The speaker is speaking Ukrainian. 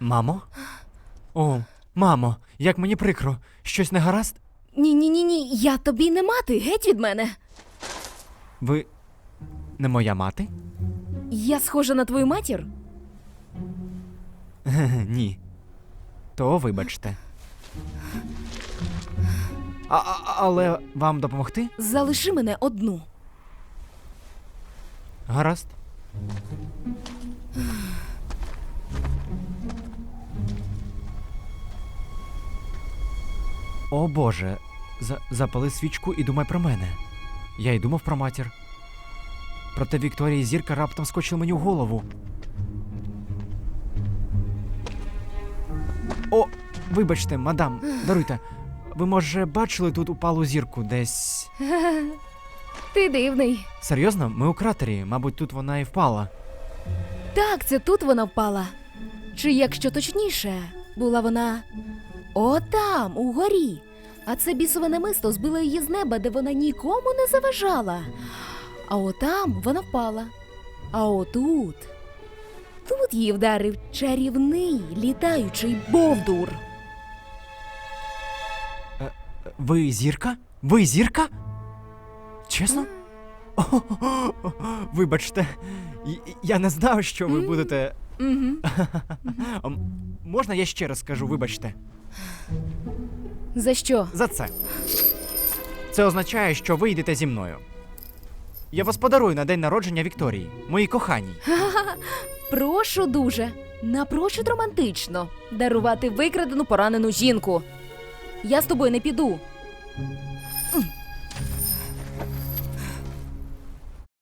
Мамо? О, мамо, як мені прикро. Щось не гаразд? Ні, ні, ні, ні, я тобі не мати, геть від мене. Ви не моя мати? Я схожа на твою матір? Ні. То вибачте. А, а, але вам допомогти? Залиши мене одну. Гаразд. О Боже, За- запали свічку і думай про мене. Я й думав про матір. Проте Вікторія і зірка раптом скочили мені в голову. О, вибачте, мадам, даруйте. Ви, може, бачили тут упалу зірку десь. Ти дивний. Серйозно? Ми у кратері, мабуть, тут вона і впала. Так, це тут вона впала. Чи якщо точніше, була вона отам, угорі. А це бісове намисто збило її з неба, де вона нікому не заважала. А отам вона впала. А отут. Тут її вдарив чарівний літаючий бовдур. Ви зірка? Ви зірка? Чесно? О, Вибачте, й- я не знав, що ви будете. А Можна я ще раз скажу, вибачте, За що? за це. Це означає, що ви йдете зі мною. Я вас подарую на день народження Вікторії, моїй коханій. Прошу дуже, напрочуд романтично дарувати викрадену поранену жінку. Я з тобою не піду.